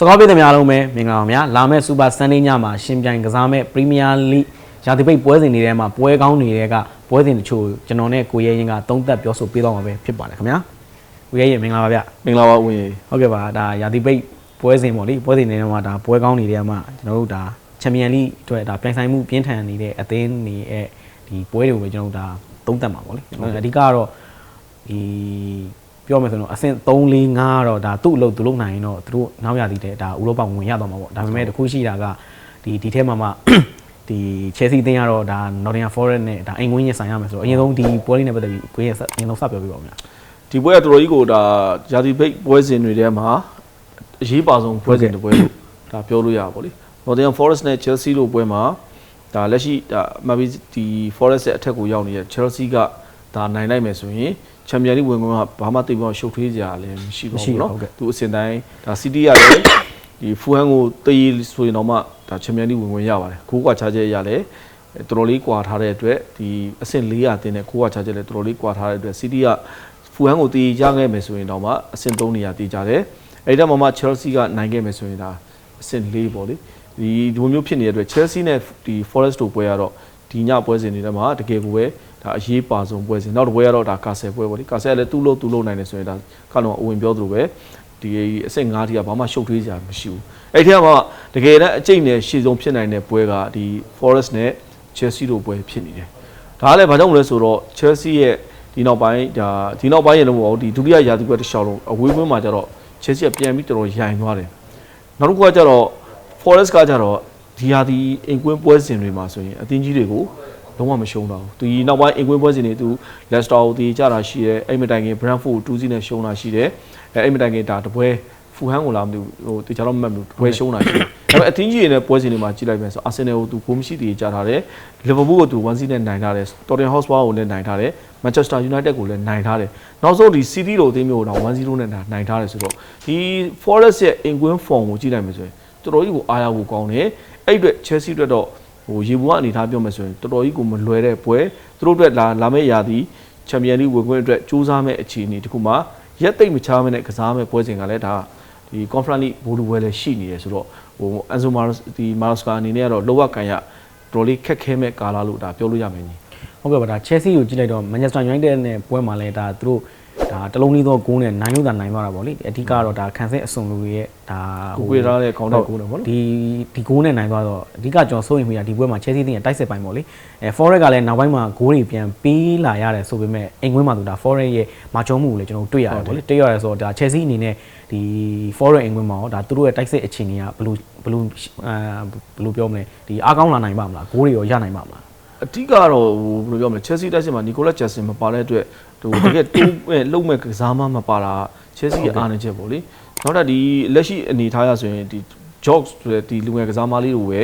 စကောင်းပြည်သူများအားလုံးပဲမင်္ဂလာပါဗျာလာမယ့်စူပါဆန်ဒေးညမှာရှင်ပြိုင်ကစားမဲ့ပရီးမီးယားလိရာသီပိတ်ပွဲစဉ်တွေထဲမှာပွဲကောင်းတွေကပွဲစဉ်တချို့ကျွန်တော်နဲ့ကိုရဲရင်ကသုံးသက်ပြောဆိုပေးတော့မှာပဲဖြစ်ပါတယ်ခင်ဗျာကိုရဲရင်မင်္ဂလာပါဗျမင်္ဂလာပါဝင်ရေဟုတ်ကဲ့ပါဒါရာသီပိတ်ပွဲစဉ်ပေါ့လေပွဲစဉ်တွေထဲမှာဒါပွဲကောင်းတွေထဲမှာကျွန်တော်တို့ဒါချန်ပီယံလိအတွက်ဒါပြိုင်ဆိုင်မှုပြင်းထန်နေတဲ့အသင်းတွေရဲ့ဒီပွဲတွေကိုပဲကျွန်တော်တို့ဒါသုံးသက်မှာပေါ့လေအဓိကကတော့ဒီ ပြောမယ်ဆိုတော့အဆင့်3 4 5ကတော့ဒါသူ့အလုပ်သူလုပ်နိုင်ရင်တော့သူတို့နောက်ရသည်တဲ့ဒါဥရောပဝင်ရသွားမှာပေါ့ဒါပေမဲ့တခုရှိတာကဒီဒီထဲမှာမှဒီ Chelsea အသင်းကတော့ဒါ Nottingham Forest နဲ့ဒါအိမ်ဝင်းရင်ဆိုင်ရမယ်ဆိုတော့အရင်ဆုံးဒီပွဲလေးနဲ့ပတ်သက်ပြီးကိုရဲ့အရင်ဆုံးစပြောပြပါဦးဗျာဒီပွဲကတော်တော်ကြီးကိုဒါဂျာတီဘိတ်ပွဲစဉ်တွေထဲမှာအရေးပါဆုံးပွဲစဉ်တစ်ပွဲလို့ဒါပြောလို့ရပါဗောလေ Nottingham Forest နဲ့ Chelsea တို့ပွဲမှာဒါလက်ရှိဒါမဘီဒီ Forest ရဲ့အထက်ကိုရောက်နေတဲ့ Chelsea ကဒါနိုင်လိုက်မယ်ဆိုရင် ချန်ပီယံလိဝင်ခွင့်ကဘာမှတိတ်ပြီးရှုပ်ထွေးကြလည်းမရှိပါဘူးเนาะသူအစင်တိုင်းဒါ City ကလည်းဒီဖူဟန်ကိုတေးဆိုရင်တော့မှဒါချန်ပီယံလိဝင်ခွင့်ရပါတယ်ကိုးကွာချချက်ရလည်းတော်တော်လေးကွာထားတဲ့အတွက်ဒီအဆင့်400တင်းနဲ့ကိုးကွာချချက်လည်းတော်တော်လေးကွာထားတဲ့အတွက် City က ဖူဟန်ကိုတီးရခဲ့မယ်ဆိုရင်တော့မှအဆင့်3နေရာတီးကြတယ်အဲ့ဒါမှမှ Chelsea ကနိုင်ခဲ့မယ်ဆိုရင်ဒါအဆင့်4ပေါ့လေဒီဒီလိုမျိုးဖြစ်နေတဲ့အတွက် Chelsea နဲ့ဒီ Forest တို့ပွဲကတော့ဒီညပွဲစဉ်တွေထဲမှာတကယ်ကိုပဲ ဒါအရေးပါဆုံးပွဲစဉ်နောက်တစ်ပွဲကတော့ဒါကာဆယ်ပွဲပေါ့လေကာဆယ်ကလည်းသူ့လို့သူ့လို့နိုင်တယ်ဆိုရင်ဒါခါလုံးအဝင်ပြောသလိုပဲဒီအဆင့်5တိကဘာမှရှုပ်ထွေးစရာမရှိဘူးအဲ့ဒီကမှတကယ်တမ်းအကျိတ်နဲ့ရှေ့ဆုံးဖြစ်နိုင်တဲ့ပွဲကဒီ Forest နဲ့ Chelsea တို့ပွဲဖြစ်နေတယ်ဒါကလည်းဘာကြောင့်လဲဆိုတော့ Chelsea ရဲ့ဒီနောက်ပိုင်းဒါဒီနောက်ပိုင်းရေလုံးပေါ့ဒီဒုတိယရာသီပွဲတစ်လျှောက်လုံးအဝေးကွင်းမှာကျတော့ Chelsea ကပြန်ပြီးတော်တော်ရိုင်သွားတယ်နောက်တစ်ခုကကျတော့ Forest ကကျတော့ဒီရာသီအင်ကွင်းပွဲစဉ်တွေမှာဆိုရင်အသင်းကြီးတွေကို လုံးဝမရှုံးတော့ဘူးဒီနောက်ပိုင်းအင်ကွင်းပွဲစဉ်တွေသူ Leicester ကိုတီးကြတာရှိတယ်အဲ့မတိုင်ခင် Brentford ကို2စီးနဲ့ရှုံးတာရှိတယ်အဲ့အဲ့မတိုင်ခင်ဒါတပွဲဖူဟန်ကိုလာမလို့ဟိုတေချာတော့မမှတ်ဘူးတပွဲရှုံးတာရှိတယ်ဒါပေမဲ့အသင်းကြီးတွေနဲ့ပွဲစဉ်တွေမှာကြည့်လိုက်မယ်ဆိုအာဆင်နယ်ကိုသူဂိုးမရှိတည်ကြထားတယ်လီဗာပူးကိုသူ1စီးနဲ့နိုင်ထားတယ်တော်တင်ဟော့စပါကိုလည်းနိုင်ထားတယ်မန်ချက်စတာယူနိုက်တက်ကိုလည်းနိုင်ထားတယ်နောက်ဆုံးဒီစီးတီးလိုအသင်းမျိုးကိုတော့1-0နဲ့နိုင်ထားတယ်ဆိုတော့ဒီ Forest ရဲ့အင်ကွင်း form ကိုကြည့်လိုက်မယ်ဆိုရင်တော်တော်ကြီးကိုအားရဖို့ကောင်းတယ်အဲ့အတွက် Chelsea အတွက်တော့ ဟိုရေဘူးကအနေထားပြောမယ်ဆိုရင်တော်တော်ကြီးကိုမလွယ်တဲ့ပွဲသူတို့အတွက်လာလာမယ့်ရာသီချန်ပီယံလိဝင်ခွင့်အတွက်စူးစမ်းမဲ့အခြေအနေတခုမှရက်သိမ့်မချမဲ့နဲ့ကစားမဲ့ပွဲစဉ်ကလည်းဒါဒီ conference league ဘောလူပွဲလည်းရှိနေတယ်ဆိုတော့ဟို Enzo Maros ဒီ Maresca အနေနဲ့ကတော့လောကကန်ရတော်တော်လေးခက်ခဲမဲ့ကာလလို့ဒါပြောလို့ရမယ်ညီဟုတ်ကဲ့ပါဒါ Chelsea ကိုကြည့်လိုက်တော့ Manchester United နဲ့ပွဲမှာလဲဒါသူတို့ ဒါတလုံးလေးသောဂိုးနဲ့နိုင်လို့သာနိုင်သွားတာပေါ့လေအဓိကတော့ဒါခံစစ်အစုံလူတွေရဲ့ဒါကိုကွေထားတဲ့ခေါင်းတဲ့ကိုတော့ဗောနော်ဒီဒီဂိုးနဲ့နိုင်သွားတော့အဓိကကျွန်တော်စိုးရင်မိတာဒီပွဲမှာ Chelsea တင်းရဲ့တိုက်စစ်ပိုင်းပေါ့လေအဲ Forest ကလည်းနောက်ပိုင်းမှာဂိုးတွေပြန်ပေးလာရတယ်ဆိုပေမဲ့အိမ်ကွင်းမှာသူဒါ Forest ရဲ့မာချုံမှုကိုလည်းကျွန်တော်တွေ့ရတယ်ပေါ့လေတွေ့ရတယ်ဆိုတော့ဒါ Chelsea အနေနဲ့ဒီ Forest အိမ်ကွင်းမှာရောဒါသူတို့ရဲ့တိုက်စစ်အခြေအနေကဘယ်လိုဘယ်လိုအာဘယ်လိုပြောမလဲဒီအားကောင်းလာနိုင်ပါမလားဂိုးတွေရောရနိုင်ပါမလားအဓိကတော့ဟိုဘယ်လိုပြောမလဲ Chelsea တိုက်စစ်မှာနီကိုလက်ဂျက်ဆင်မပါတဲ့အတွက် ဟိုတကယ်တိုးမဲ့လုံမဲ့ကစားမမပါတာ Chelsea ရဲ့အားနည်းချက်ပေါ့လေနောက်တော့ဒီလက်ရှိအနေထားရဆိုရင်ဒီ Jobs ဆိုတဲ့ဒီလူငယ်ကစားမလေးတွေပဲ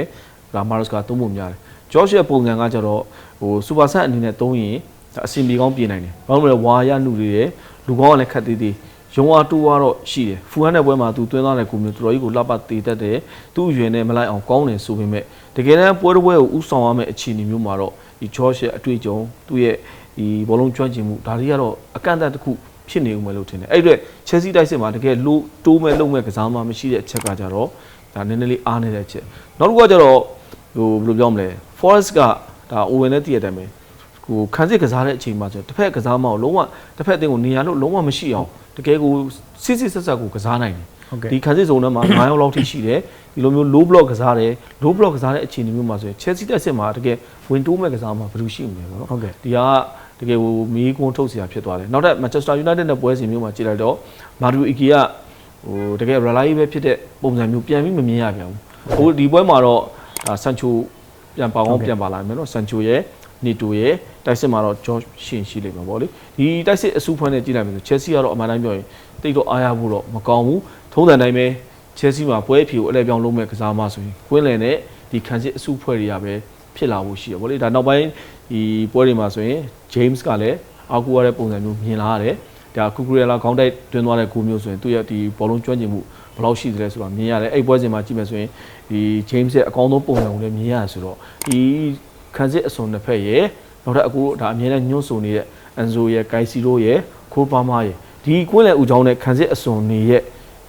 ဒါ Maros ကသုံးဖို့များတယ် Josh ရဲ့ပုံစံကကြတော့ဟို Super Set အနေနဲ့သုံးရင်ဒါအစီအမီကောင်းပြင်နိုင်တယ်ဘာလို့လဲဝါရနုတွေရယ်လူကောင်းကလည်းခက်သေးသေးရုံအားတူကတော့ရှိတယ်ဖူဟန်တဲ့ပွဲမှာသူသွင်းသွားတဲ့ကိုမျိုးတော်တော်ကြီးကိုလှပတည်တတ်တယ်သူ့အရွယ်နဲ့မလိုက်အောင်ကောင်းတယ်ဆိုပေမဲ့တကယ်တမ်းပွဲတစ်ပွဲကိုဥဆောင်ရမယ့်အခြေအနေမျိုးမှာတော့ဒီ Josh ရဲ့အတွေ့အကြုံသူ့ရဲ့ ဒီဘောလုံးကျွမ်းကျင်မှုဒါတွေကတော့အကန့်အသတ်တစ်ခုဖြစ်နေဦးမယ်လို့ထင်တယ်အဲ့ဒီအတွက် Chelsea တိုက်စစ်မှာတကယ်လို့တိုးမဲ့လုံမဲ့ကစားမှမရှိတဲ့အချက်ကကြတော့ဒါနည်းနည်းလေးအားနေတဲ့အချက်နောက်တစ်ခုကကြတော့ဟိုဘယ်လိုပြောမလဲ Forest ကဒါ Owen နဲ့တည့်ရတဲ့အတိုင်းပဲဟိုခန်းစစ်ကစားတဲ့အချိန်မှာဆိုတစ်ဖက်ကစားမအောင်လုံးဝတစ်ဖက်အတင်းကိုနေရာလို့လုံးဝမရှိအောင်တကယ်ကိုစစ်စစ်ဆက်ဆက်ကိုကစားနိုင်တယ်ဟုတ်ကဲ့ဒီခံစစ်ဇုံထဲမှာ9ရောက်လောက်ထိရှိတယ်ဒီလိုမျိုး low block ကစားတယ် low block ကစားတဲ့အခြေအနေမျိုးမှာဆိုရင် Chelsea တက်စစ်မှာတကယ်ဝင်တိုးမဲ့ကစားမှာဘယ်လိုရှိမလဲပေါ့နော်ဟုတ်ကဲ့ဒီက တကယ်ဟိုမီးကွန်းထုတ်เสียဖြစ်သွားတယ်နောက်ထပ် Manchester United နဲ့ပွဲစဉ်မျိုးမှာကြည့်လိုက်တော့ Mario Ike ကဟိုတကယ် reliable ဖြစ်တဲ့ပုံစံမျိုးပြန်ပြီးမမြင်ရပြန်ဘူးဟိုဒီပွဲမှာတော့ဒါ Sancho ပြန်ပါအောင်ပြန်ပါလာမယ်နော် Sancho ရဲ့ Neto ရဲ့တိုက်စစ်မှာတော့ George ရှင်ရှိလိမ့်မယ်ပေါ့လေဒီတိုက်စစ်အစုဖွဲ့နဲ့ကြည့်လိုက်မယ်ဆို Chelsea ကတော့အမှန်တိုင်းပြောရင်တိတ်တော့အားရဖို့တော့မကောင်းဘူးထုံးစံတိုင်းပဲ Chelsea မှာပွဲအဖြူကိုအလဲပြောင်းလုံးမဲ့ကစားမှဆိုရင်ကွင်းလယ်နဲ့ဒီခံစစ်အစုဖွဲ့တွေကပဲဖြစ်လာဖို့ရှိရပေါ့လေဒါနောက်ပိုင်း ဒီပွဲတွေမှာဆိုရင် James ကလည်းအောက်ကူရတဲ့ပုံစံမျိုးမြင်လာရတယ်ဒါကူကူရလာခေါင်းတိုက်တွင်းသွားတဲ့ဂိုးမျိုးဆိုရင်သူ့ရဲ့ဒီဘောလုံးကျွမ်းကျင်မှုဘယ်လောက်ရှိသလဲဆိုတော့မြင်ရတယ်အဲ့ပွဲစဉ်မှာကြည့်မယ်ဆိုရင်ဒီ James ရဲ့အကောင်းဆုံးပုံစံကိုလည်းမြင်ရတယ်ဆိုတော့ဒီခံစစ်အစုံတစ်ဖက်ရဲ့နောက်ထပ်အခုဒါအမြဲတမ်းညွှန်းဆိုနေတဲ့ Enzo ရဲ့ Kaisiro ရဲ့ခိုးပါမာရဲ့ဒီကွင်းလယ်ဦးချောင်းနဲ့ခံစစ်အစုံနေရဲ့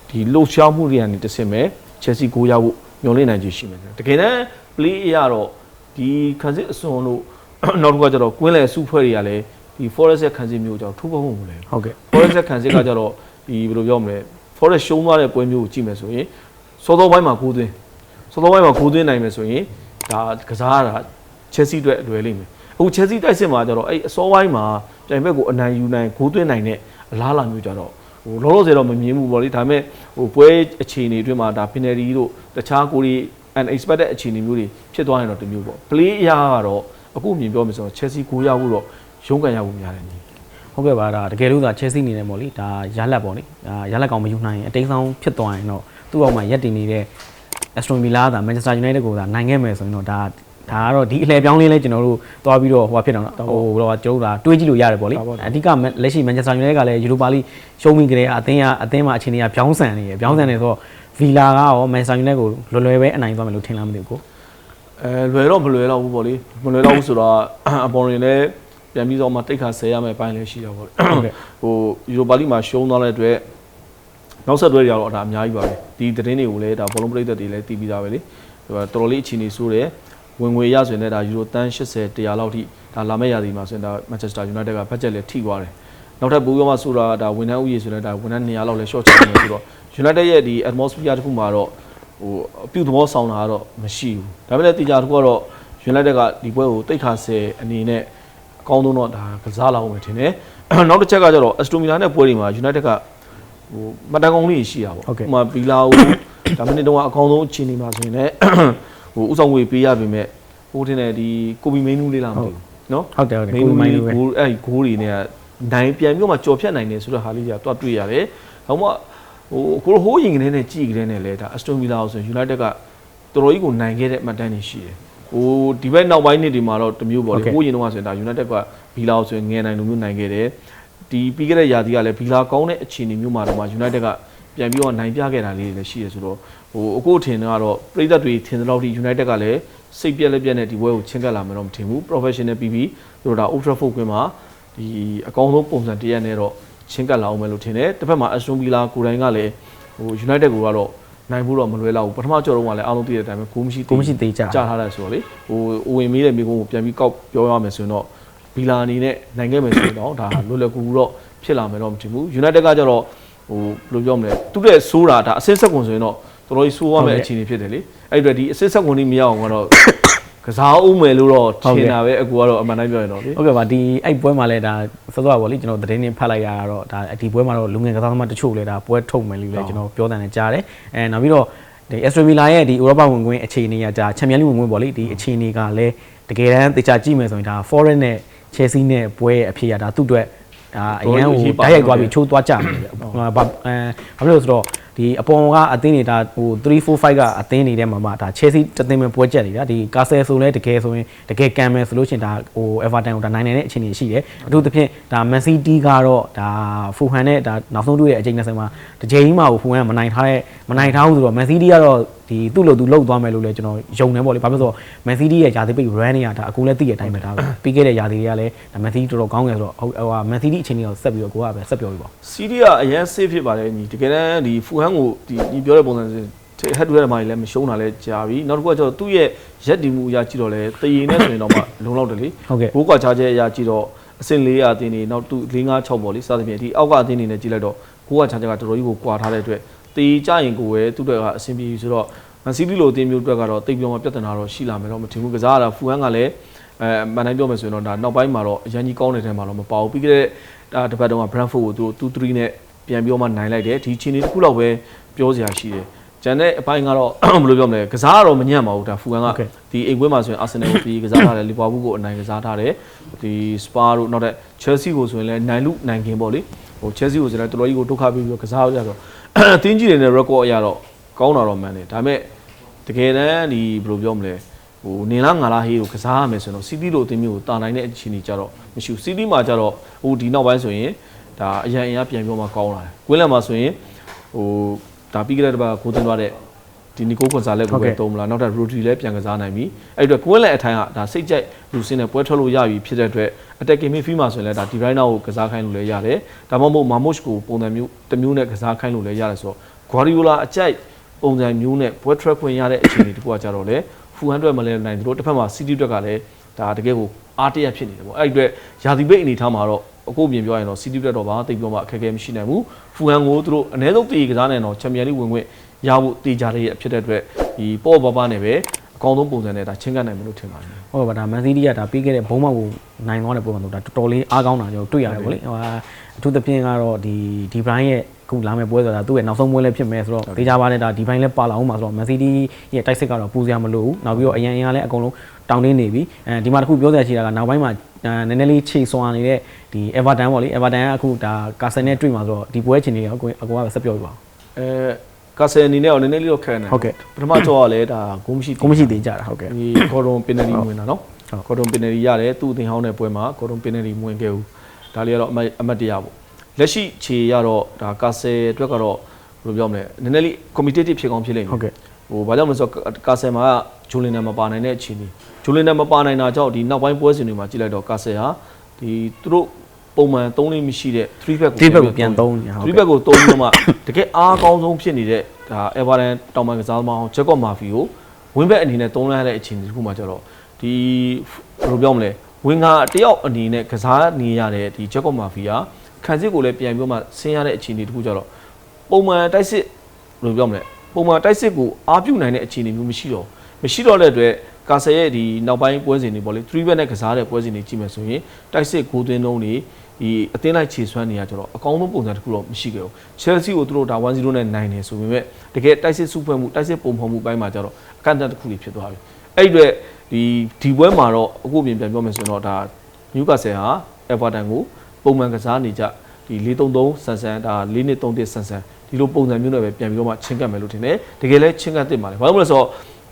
ဒီလှုပ်ရှားမှုတွေကနေတစ်ဆင့်ပဲ Chelsea ကိုရဖို့ညွှန်လင့်နိုင်ခြေရှိမယ်တကယ်တမ်း play အရတော့ဒီခံစစ်အစွန်လို့ နောက်တစ်ခါကျတော့ကွင်းလယ်စုဖွဲ့တွေကလည်းဒီ Forest ရဲ့ခံစစ်မျိုးကြောင့်ထိုးဖို့မလဲဟုတ်ကဲ့ Forest ရဲ့ခံစစ်ကကျတော့ဒီဘယ်လိုပြောမလဲ Forest ရှုံးသွားတဲ့ပွဲမျိုးကိုကြည့်မယ်ဆိုရင်စောစောပိုင်းမှာကိုးသွင်းစောစောပိုင်းမှာကိုးသွင်းနိုင်မယ်ဆိုရင်ဒါကစားရတာ Chelsea အတွက်လွယ်လိမ့်မယ်အခု Chelsea တိုက်စစ်မှာကျတော့အဲ့အစောပိုင်းမှာပြိုင်ဘက်ကိုအနိုင်ယူနိုင်ကိုးသွင်းနိုင်တဲ့အလားအလာမျိုးကြတော့ဟိုလောလောဆယ်တော့မမြင်ဘူးပေါ့လေဒါပေမဲ့ဟိုပွဲအခြေအနေအတွင်းမှာဒါ penalty တို့တခြားကိုရီ unexpected အခြေအနေမျိုးတွေဖြစ်သွားရင်တော့တမျိုးပေါ့ play အရာကတော့ အခုမြင်ပြောမယ်ဆိုတော့ Chelsea ကိုရဖို့တော့ရုန်းကန်ရဖို့များတယ်ညီဟုတ်ကဲ့ပါဒါတကယ်လို့သာ Chelsea အနေနဲ့ပေါ့လေဒါရလက်ပေါ့လေဒါရလက်ကောင်မယူနိုင်ရင်အတိတ်ဆောင်ဖြစ်သွားရင်တော့သူ့အောက်မှာရက်တည်နေတဲ့ Aston Villa က Manchester United ကိုသာနိုင်ခဲ့မယ်ဆိုရင်တော့ဒါဒါကတော့ဒီအလှည့်ပြောင်းလေးလဲကျွန်တော်တို့သွားပြီးတော့ဟိုဖြစ်တော့ဟိုတော့ကျွန်တော်တို့ဒါတွေးကြည့်လို့ရတယ်ပေါ့လေအဓိကလက်ရှိ Manchester United ကလည်း Europa League ရှုံးပြီးကြတဲ့အသင်းကအသင်းမှာအခြေအနေကပြောင်းဆန်နေရပြောင်းဆန်နေဆိုတော့ Villa ကရော Manchester United ကိုလွယ်လွယ်ပဲအနိုင်သွားမယ်လို့ထင်လားမသိဘူးကို အဲလွယ်တော့မလွယ်တော့ဘူးပေါ့လေမလွယ်တော့ဘူးဆိုတော့အပေါ်ရင်လည်းပြန်ပြီးတော့မှတိတ်ခါဆဲရမယ်အပိုင်းလည်းရှိတော့ပေါ့လေဟုတ်ကဲ့ဟိုယူရိုပါလိမှာရှုံးသွားတဲ့အတွက်နောက်ဆက်တွဲတွေကတော့ဒါအများကြီးပါပဲဒီသတင်းတွေကိုလည်းဒါဘောလုံးပရိသတ်တွေလည်းတီးပြီးသားပဲလေဟိုတော်တော်လေးအခြေအနေဆိုးတယ်ဝင်ငွေရဆိုရင်လည်းဒါယူရိုတန်း80 100လောက်ထိဒါလာမယ့်ရာသီမှာဆိုရင်ဒါ Manchester United ကဘတ်ဂျက်လည်းထိသွားတယ်နောက်ထပ်ဘူရောမဆိုတာဒါဝန်ထမ်းဥယျာဉ်ဆိုရင်ဒါဝန်ထမ်း200လောက်လည်း short ချနေတယ်ဆိုတော့ United ရဲ့ဒီ atmosphere တစ်ခုမှာတော့ ဟိုအပြုသဘောဆောင်တာကတော့မရှိဘူးဒါပေမဲ့တေချာတစ်ခုကတော့ United ကဒီပွဲကိုတိတ်ခါဆယ်အနေနဲ့အကောင်းဆုံးတော့ဒါကစားလာအောင်ပဲထင်တယ်နောက်တစ်ချက်ကကျတော့ Aston Villa နဲ့ပွဲတွေမှာ United ကဟိုမတန်ကောင်းလေးရှိတာပေါ့ဟုတ်ကဲ့ဥပမာဘီလာကိုဒါမနေ့တုန်းကအကောင်းဆုံးအခြေအနေမှာဆိုရင်လည်းဟိုဥဆောင်ဝေပေးရပေမဲ့ဟိုတင်တဲ့ဒီကိုဘီမင်းနူးလေးလားမသိဘူးနော်ဟုတ်တယ်ဟုတ်တယ်မင်းကိုနူးမိုင်းလေးလို့ပဲဂိုးအဲ့ဒီဂိုးတွေနဲ့ကနိုင်ပြန်ပြီးတော့မှကြော်ဖြတ်နိုင်တယ်ဆိုတော့ဟာလေးကြီးကတွားတွေ့ရတယ်။ဟောမှဟို ကိုလိုဟိုးရင်ကနေနဲ့ကြည်ကနေနဲ့လဲဒါ Aston Villa ကိုဆိုရင် United ကတော်တော်ကြီးကိုနိုင်ခဲ့တဲ့မှတ်တမ်းတွေရှိတယ်။ဟိုဒီဘက်နောက်ပိုင်းနှစ်တွေမှာတော့တစ်မျိုးပေါ့လေဟုတ်ကဲ့ဟိုးရင်တော့ဆိုရင်ဒါ United က Villa ကိုဆိုရင်ငယ်နိုင်လိုမျိုးနိုင်ခဲ့တယ်။ဒီပြီးခဲ့တဲ့ရာသီကလည်း Villa ကောင်းတဲ့အခြေအနေမျိုးမှာတော့မှ United ကပြန်ပြီးတော့နိုင်ပြခဲ့တာလေးတွေလည်းရှိတယ်ဆိုတော့ဟိုအခုအထင်ကတော့ပြည်သက်တွေထင်သလောက်ထိ United ကလည်းစိတ်ပြက်လက်ပြက်နဲ့ဒီပွဲကိုချင်းကပ်လာမယ်တော့မထင်ဘူး professional ပြီးပြီးသူတို့ဒါ Ultra Folk ကွင်းမှာဒီအကောင်းဆုံးပုံစံတစ်ရက်နဲ့တော့ ချင်းကပ်လာအောင်မယ်လို့ထင်တယ်တစ်ဖက်မှာ Aston Villa ကိုယ်တိုင်ကလည်းဟို United ကိုကတော့နိုင်ဖို့တော့မလွယ်တော့ဘူးပထမကြော်တော့ကလည်းအားလုံးသိတဲ့အတိုင်းပဲဂိုးမရှိကိုမရှိသေးကြကြားထားတယ်ဆိုတော့လေဟိုအိုဝင်မေးတဲ့မိကုန်းကိုပြန်ပြီးကောက်ပြောရမယ်ဆိုရင်တော့ Villa အနေနဲ့နိုင်ခဲ့မယ်ဆိုရင်တော့ဒါလွယ်လွယ်ကူကူတော့ဖြစ်လာမယ်တော့မထင်ဘူး United ကကြတော့ဟိုဘယ်လိုပြောမလဲသူတဲ့ဆိုးတာဒါအစစ်ဆက်ကွန်ဆိုရင်တော့တော်တော်ကြီးဆိုးရမယ့်အခြေအနေဖြစ်တယ်လေအဲ့ဒီအတွက်ဒီအစစ်ဆက်ကွန်ကြီးမရအောင်ကတော့ ကစားအောင်မယ်လို့တော့ထင်တာပဲအကူကတော့အမှန်တိုင်းပြောရင်တော့လေဟုတ်ကဲ့ပါဒီအဲ့ပွဲမှာလည်းဒါစောစောကပေါ့လေကျွန်တော်သတင်းတွေဖတ်လိုက်ရတာတော့ဒါဒီပွဲမှာတော့လူငယ်ကစားသမားတချို့လည်းဒါပွဲထုတ်မယ်လို့လည်းကျွန်တော်ပြောတယ်နဲ့ကြားတယ်အဲနောက်ပြီးတော့ဒီ Aston Villa ရဲ့ဒီဥရောပဝင်ခွင့်အခြေအနေကဒါချန်ပီယံလိဝင်ခွင့်ပေါ့လေဒီအခြေအနေကလည်းတကယ်တမ်းတေချာကြည့်မယ်ဆိုရင်ဒါ Foreign နဲ့ Chelsea နဲ့ပွဲရဲ့အဖြစ်ရဒါသူ့အတွက်ဒါအရန်ကိုတိုက်ရိုက်သွားပြီးချိုးသွားကြတယ်လေဘာဘာအဲဘာလို့လဲဆိုတော့ ဒီအပေါ်ကအသင်းတွေဒါဟို3 4 5ကအသင်းတွေထဲမှာမှဒါ Chelsea တသင်းပဲပွဲချက်နေတာဒီ Castle ဆိုလဲတကယ်ဆိုရင်တကယ်ကံမယ်ဆိုလို့ရှိရင်ဒါဟို Everton ကိုဒါနိုင်နိုင်တဲ့အခြေအနေရှိတယ်အထူးသဖြင့်ဒါ Man City ကတော့ဒါ Fulham နဲ့ဒါနောက်ဆုံးတွေ့တဲ့အချိန်နဲ့ဆိုမှာတစ်ချိန်မှဟို Fulham ကမနိုင်ထားတဲ့မနိုင်ထားဘူးဆိုတော့ Man City ကတော့ဒီသူ့လိုသူလှုပ်သွားမယ်လို့လည်းကျွန်တော်ယုံတယ်ပေါ့လေဘာဖြစ်လို့ဆိုတော့ Man City ရဲ့ယာတိပိတ် run တွေကဒါအကူလည်းသိတဲ့အတိုင်းပဲဒါပဲပြီးခဲ့တဲ့ယာတိတွေကလည်းဒါ Man City တော်တော်ကောင်းတယ်ဆိုတော့ဟိုဟို Man City အခြေအနေကိုဆက်ပြီးတော့ကိုကပဲဆက်ပြောပြပါစီးရီးယားအရန် safe ဖြစ်ပါတယ်ညီတကယ်တမ်းဒီဖူဟန်ကိုဒီညီပြောတဲ့ပုံစံဆို head to head မှာလည်းမရှုံးတာလည်းကြာပြီနောက်တစ်ခုကကျတော့သူ့ရဲ့ရက်ဒီမှုအရာကြည့်တော့လဲတည်ရင်နဲ့ဆိုရင်တော့မှလုံလောက်တယ်လေဟုတ်ကဲ့ ဘိုးကွာချားချက်အရာကြည့်တော့အဆင့်400အတင်းနေနောက်သူ4 5 6ပေါ့လေစသဖြင့်ဒီအောက်ကအတင်းနေနဲ့ကြည့်လိုက်တော့ဘိုးကွာချားချက်ကတော်တော်ကြီးကိုကွာထားတဲ့အတွက်တတေးကြရင်ကိုပဲသူတို့ကအဆင်ပြေပြီဆိုတော့မန်စီးတီလိုအသင်းမျိုးအတွက်ကတော့တိတ်ပြောမှပြဿနာတော့ရှိလာမယ်တော့မထင်ဘူးကစားရတာဖူဟန်ကလည်းအဲမန်တိုင်းပြောမယ်ဆိုရင်တော့ဒါနောက်ပိုင်းမှာတော့အရန်ကြီးကောင်းတဲ့ထဲမှာတော့မပါဘူးပြီးခဲ့တဲ့ဒါတစ်ပတ်တုန်းက Brentford ကိုသူတို့2-3နဲ့ ပြန်ပြောမှနိုင်လိုက်တယ်ဒီချင်းလေးတစ်ခုလောက်ပဲပြောစရာရှိတယ်ကျန်တဲ့အပိုင်းကတော့ဘယ်လိုပြောမလဲကစားတော့မညံ့ပါဘူးဒါဖူဟန်က Okay. ဒီအိမ်ကွင်းမှာဆိုရင်အာဆင်နယ်ကိုပြီးကစားထားတယ်လီဗာပူးကိုအနိုင်ကစားထားတယ်ဒီစပါတို့နောက်တဲ့ချယ်ဆီကိုဆိုရင်လည်းနိုင်လူနိုင်ခင်ပေါ့လေဟိုချယ်ဆီကိုဆိုရင်လည်းတော်တော်ကြီးကိုဒုက္ခပေးပြီးတော့ကစားရတော့အတင်းကြီးတွေနဲ့ record အရတော့ကောင်းတာတော့မှန်တယ်ဒါပေမဲ့တကယ်တမ်းဒီဘယ်လိုပြောမလဲဟိုနေလားငါလားဟေးကိုကစားရမယ်ဆိုရင်တော့စီးတီလိုအတင်းမျိုးကိုတာနိုင်တဲ့အခြေအနေကြတော့မရှိဘူးစီးတီမှာကြတော့ဟိုဒီနောက်ပိုင်းဆိုရင် ဒါအရန်အင်အားပြန်ပြောမှကောင်းလာတယ်ကွင်းလန်မှာဆိုရင်ဟိုဒါပြီးကြတဲ့တစ်ပတ်ကိုတင်သွားတဲ့ဒီနီကိုကွန်ဆာလက်ကိုဟုတ်ပဲကဲ့သုံးမလားနောက်ထပ် Rodri လည်းပြန်ကစားနိုင်ပြီအဲ့ဒီတော့ကွင်းလက်အထိုင်ကဒါစိတ်ကြိုက်လူစင်းနဲ့ပွဲထွက်လို့ရပြီဖြစ်တဲ့အတွက် attacking midfield မှာဆိုရင်လည်းဒါ De Bruyne ကိုကစားခိုင်းလို့လည်းရတယ်ဒါမှမဟုတ် Marmoush ကိုပုံစံမျိုးတစ်မျိုးနဲ့ကစားခိုင်းလို့လည်းရတယ်ဆိုတော့ Guardiola အကြိုက်ပုံစံမျိုးနဲ့ပွဲထွက်ခွင့်ရတဲ့အခြေအနေတခုကကြတော့လေ full 100မလဲနိုင်သလိုတစ်ဖက်မှာ City အတွက်ကလည်းဒါတကယ်ကိုအားတရဖြစ်နေတယ်ပေါ့အဲ့ဒီအတွက်ယာတီပိတ်အနေထားမှာတော့ အခုအပြင်ပြောရရင်တော့ City အတွက်တော့ဘာတိတ်ပြောမှအခက်အခဲမရှိနိုင်ဘူး full 100ကိုသူတို့အနည်းဆုံးတေးကစားနိုင်တော့ Champions League ဝင်ခွင့်ရဖို့တေးကြတဲ့ဖြစ်တဲ့အတွက်ဒီပေါ့ပေါ့ပါပါနဲ့ပဲအကောင်းဆုံးပုံစံနဲ့ဒါချင်းကပ်နိုင်မယ်လို့ထင်ပါတယ်ဟုတ်ပါဒါမန်စီးတီးကဒါပြီးခဲ့တဲ့ဘုံမောက်ကိုနိုင်သွားတဲ့ပုံစံတော့ဒါတော်တော်လေးအားကောင်းတာကျွန်တော်တွေ့ရတယ်ဗောလေဟိုဟာအထူးသဖြင့်ကတော့ဒီဒီဘိုင်းရဲ့အခုလာမယ့်ပွဲဆိုတာသူ့ရဲ့နောက်ဆုံးပွဲလည်းဖြစ်မယ်ဆိုတော့ဒေးကြပါနဲ့ဒါဒီဘိုင်းလည်းပါလာအောင်ပါဆိုတော့မန်စီးတီးရဲ့တိုက်စစ်ကတော့ပူစရာမလိုဘူးနောက်ပြီးတော့အရန်အင်အားလည်းအကုန်လုံးတောင်းတင်းနေပြီအဲဒီမှာတစ်ခုပြောစရာရှိတာကနောက်ပိုင်းမှာ နည်းနည်းလေးချိန်ဆွာနေတဲ့ဒီ Everton ဗောလေ Everton ကအခုဒါကာဆယ်နဲ့တွေ့မှာဆိုတော့ဒီပွဲချင်းလေးကိုအကောကဆက်ပြောပြပါဦးအဲကာဆယ်အနေနဲ့တော့နည်းနည်းလေးတော့ခက်နေဟုတ်ကဲ့ပထမကြောကလည်းဒါဂိုးမရှိကိုမရှိသေးကြတာဟုတ်ကဲ့ဒီကော်ဒွန်ပင်နယ်လီဝင်တာနော်ဟုတ်ကော်ဒွန်ပင်နယ်လီရတယ်သူ့အသင်ဟောင်းတဲ့ပွဲမှာကော်ဒွန်ပင်နယ်လီဝင်ခဲ့ဘူးဒါလေးကတော့အမတ်အမတ်တရားပေါ့လက်ရှိခြေရတော့ဒါကာဆယ်အတွက်ကတော့ဘယ်လိုပြောမလဲနည်းနည်းလေး competitive ဖြစ်ကောင်းဖြစ်လိမ့်မယ်ဟုတ်ကဲ့ ဟိုဘာကြောင့်မလဲဆိုတော့ကာဆယ်မှာဂျိုလင်နန်မပါနိုင်တဲ့အခြေအနေဂျိုလင်နန်မပါနိုင်တာကြောင့်ဒီနောက်ပိုင်းပွဲစဉ်တွေမှာကြည့်လိုက်တော့ကာဆယ်ဟာဒီသူတို့ပုံမှန်သုံးလေးမရှိတဲ့3 back ကို3 back ကိုပြန်သုံးညာဟုတ်3ကဲ့ back ကိုသုံးပြီးတော့မှတကယ်အားကောင်းဆုံးဖြစ်နေတဲ့ဒါ Everton တောင်ပန်ကစားသမားဂျက်ကော့မာဖီကိုဝင်းဘက်အနေနဲ့သုံးလိုက်ရတဲ့အခြေအနေတစ်ခုမှကျတော့ဒီဘယ်လိုပြောမလဲဝင်းကတယောက်အနေနဲ့ကစားနေရတဲ့ဒီဂျက်ကော့မာဖီကခံစစ်ကိုလည်းပြန်ပြီးတော့မှဆင်းရတဲ့အခြေအနေတစ်ခုကျတော့ပုံမှန်တိုက်စစ်ဘယ်လိုပြောမလဲ ပုံမှန်တိုက်စစ်ကိုအားပြုနိုင်တဲ့အခြေအနေမျိုးမရှိတော့မရှိတော့တဲ့အတွက်ကာဆယ်ရဲ့ဒီနောက်ပိုင်းပွဲစဉ်တွေပေါ့လေ3 back နဲ့ကစားတဲ့ပွဲစဉ်တွေကြည့်မယ်ဆိုရင်တိုက်စစ်ကိုသွင်းလုံးတွေဒီအသင်းလိုက်ခြေဆွမ်းနေရကြတော့အကောင်းဆုံးပုံစံတစ်ခုတော့မရှိခဲ့ဘူး Chelsea ကိုသူတို့ဒါ1-0နဲ့နိုင်တယ်ဆိုပေမဲ့တကယ်တိုက်စစ်စုဖွဲ့မှုတိုက်စစ်ပုံဖော်မှုပိုင်းမှာကြတော့အကန့်အသတ်တစ်ခုတွေဖြစ်သွားပြီအဲ့ဒီအတွက်ဒီဒီပွဲမှာတော့အခုအပြင်ပြန်ပြောမယ်ဆိုရင်တော့ဒါ Newcastle ဟာ Everton ကိုပုံမှန်ကစားနေကြဒီ4-3-3ဆန်ဆန်ဒါ4-2-3-1ဆန်ဆန် ဒီလိုပုံစံမျိုးနဲ့ပဲပြန်ပြီးတော့မှချင်းကပ်မယ်လို့ထင်တယ်တကယ်လဲချင်းကပ်သင့်ပါလေဘာလို့လဲဆိုတော့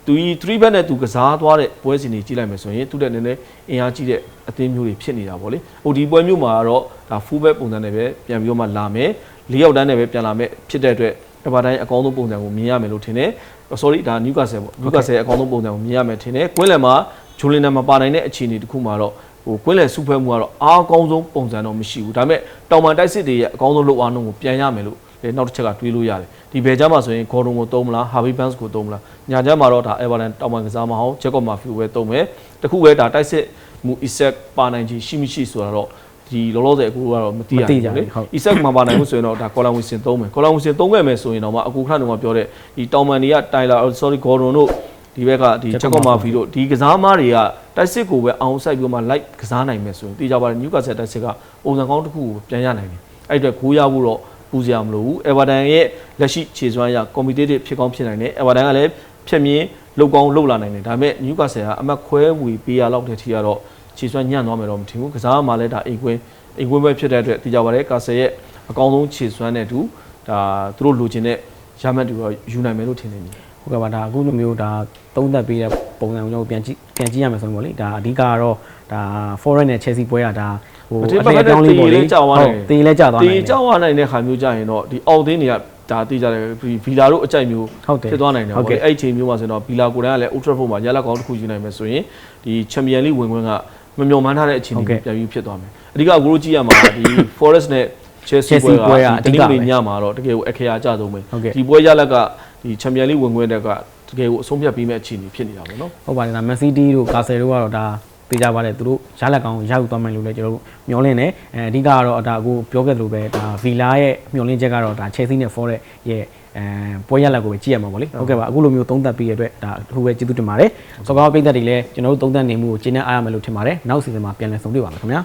သူဒီ3 back နဲ့သူကစားသွားတဲ့ပွဲစဉ်တွေကြည့်လိုက်မယ်ဆိုရင်သူတဲ့နည်းနည်းအင်အားကြီးတဲ့အသင်းမျိုးတွေဖြစ်နေတာပေါ့လေဟိုဒီပွဲမျိုးမှာတော့ဒါ full back ပုံစံနဲ့ပဲပြန်ပြီးတော့မှလာမယ်၄ယောက်တန်းနဲ့ပဲပြန်လာမယ်ဖြစ်တဲ့အတွက်တပါတိုင်းအကောင်းဆုံးပုံစံကိုမြင်ရမယ်လို့ထင်တယ် sorry ဒါ Newcastle ပေါ့ Newcastle အကောင်းဆုံးပုံစံကိုမြင်ရမယ်ထင်တယ်ကွင်းလယ်မှာဂျိုလင်နန်မပါနိုင်တဲ့အခြေအနေတစ်ခုမှာတော့ဟိုကွင်းလယ်စုဖွဲ့မှုကတော့အားအကောင်းဆုံးပုံစံတော့မရှိဘူးဒါပေမဲ့တောင်ပန်တိုက်စစ်တွေရဲ့အကောင်းဆုံးလုပ်အားနှုန်းကိုပြန်ရမယ်လို့လေ နောက်တစ်ချက်ကတွေးလို့ရတယ်ဒီဘယ်ကြမှာဆိုရင် Gordon ကိုသုံးမလား Harvey Barnes ကိုသုံးမလားညာကြမှာတော့ဒါ Everton တောင်ပန်ကစားမဟောင်း Jacob Murphy ကိုပဲသုံးမယ်တခုပဲဒါတိုက်စစ်မှု Isaac ပါနိုင်ခြင်းရှိမရှိဆိုတာတော့ဒီလောလောဆယ်အခုကတော့မသိရမသိကြဘူးဘူးလေဟုတ် Isaac မှာပါနိုင်မှုဆိုရင်တော့ဒါ Colin Wilson သုံးမယ် Colin Wilson သုံးခဲ့မယ်ဆိုရင်တော့မှအခုခဏတုန်းကပြောတဲ့ဒီတောင်ပန်တွေက Tyler sorry Gordon တို့ဒီဘက်ကဒီ Jacob Jacob Murphy တို့ဒီကစားမားတွေကတိုက်စစ်ကိုပဲအောင်ဆိုင်ပြီးတော့မှ live ကစားနိုင်မယ်ဆိုရင်တေချာပါတယ် Newcastle တိုက်စစ်ကပုံစံကောင်းတစ်ခုကိုပြန်ရနိုင်တယ်အဲ့ဒီအတွက်ဂိုးရဖို့တော့ပူ စရာမလိုဘူး Everton ရဲ့လက်ရှိခြေစွမ်းရ competitive ဖြစ်ကောင်းဖြစ်နိုင်တယ် Everton ကလည်းဖြည့်မြင်လောက်ကောင်းလောက်လာနိုင်တယ်ဒါပေမဲ့ Newcastle ကအမှတ်ခွဲဝေပေးရလောက်တဲ့ထိကတော့ခြေစွမ်းညံ့သွားမယ်တော့မထင်ဘူးကစားမှလည်းဒါအိမ်ကွင်းအိမ်ကွင်းပဲဖြစ်တဲ့အတွက်တေချာပါတယ်ကာဆယ်ရဲ့အကောင်းဆုံးခြေစွမ်းတဲ့သူဒါသူတို့လိုချင်တဲ့ရမှတ်တွေတော့ယူနိုင်မယ်လို့ထင်နေတယ်ဟုတ်ကဲ့ပါဒါအခုလိုမျိုးဒါသုံးသက်ပေးတဲ့ပုံစံကိုကျွန်တော်ပြန်ကြည့်ပြန်ကြည့်ရမယ်ဆိုရင်ပေါ့လေဒါအဓိကကတော့ဒါ Foreign နဲ့ Chelsea ပွဲကဒါ ဟိုမထင်ပါဘူးလေးပေါ့လေတေးကြောက်သွားနိုင်တယ်တေးလဲကြာသွားတေနိုင်တယ်ကြောက်ရနိုင်တဲ့ခါမျိုးကြရင်တော့ဒီအောက်သင်းတွေကဒါတေးကြတယ်ဗီလာတို့အကြိုက်မျိုးဟုတ်တယ်ဖြစ်သွားနိုင်တယ်ဟုတ်ပေါ့ကဲ့လေအဲ့ဒီအချိန်မျိုးမှာဆိုရင်တော့ဗီလာကိုယ်တိုင်ကလည်း Old Trafford မှာရလက်ကောင်းတစ်ခုယူနိုင်မယ်ဆိုရင်ဒီ Champions League ဝင်ခွင့်ကမမျှော်မှန်းထားတဲ့အခြေအနေဟုတ်ကဲ့ပြန်ပြီးဖြစ်သွားမယ်အဓိကကိုလိုကြည့်ရမှာဒီ Forest နဲ့ Chelsea Chelsea ပွဲပွဲကကဒီအဓိတကနင်္ဂနွေပဲညမှာတော့တကယ်ကိုအခရာအကျဆုံးပဲဟုတ်ကဲ့ဒီပွဲရလက်ကဒီ Champions League ဝင်ခွင့်တက်ကတကယ်ကိုအဆုံးဖြတ်ပြီးမဲ့အခြေအနေဖြစ်နေတာပေါ့နော်ဟုတ်ပါတယ်ဒါ Man City တို့ Castle တို့ကတော့ဒါ တေချာပါတယ်သူတို့ရလက်ကောင်းကိုရယူသွားမယ်လို့လည်းကျွန်တော်တို့မျှော်လင့်တယ်အဲအဓိကကတော့ဒါအခုပြောခဲ့သလိုပဲဒါဗီလာရဲ့မျှော်လင့်ချက်ကတော့ဒါ Chelsea နဲ့ Forest ရဲ့အဲပွဲရလက်ကိုပဲကြည့်ရမှာပေါ့လေဟုတ်ကဲ့ပါအခုလိုမျိုးသုံးသပ်ပြီးရတဲ့အတွက်ဒါအထူးပဲကျေးဇူးတင်ပါတယ်စော်ကားပိတ်သက်တွေလည်းကျွန်တော်တို့သုံးသပ်နေမှုကိုကျင်းနေအားရမယ်လို့ထင်ပါတယ်နောက်စီစဉ်မှာပြန်လည်ဆုံတွေ့ပါမယ်ခင်ဗျာ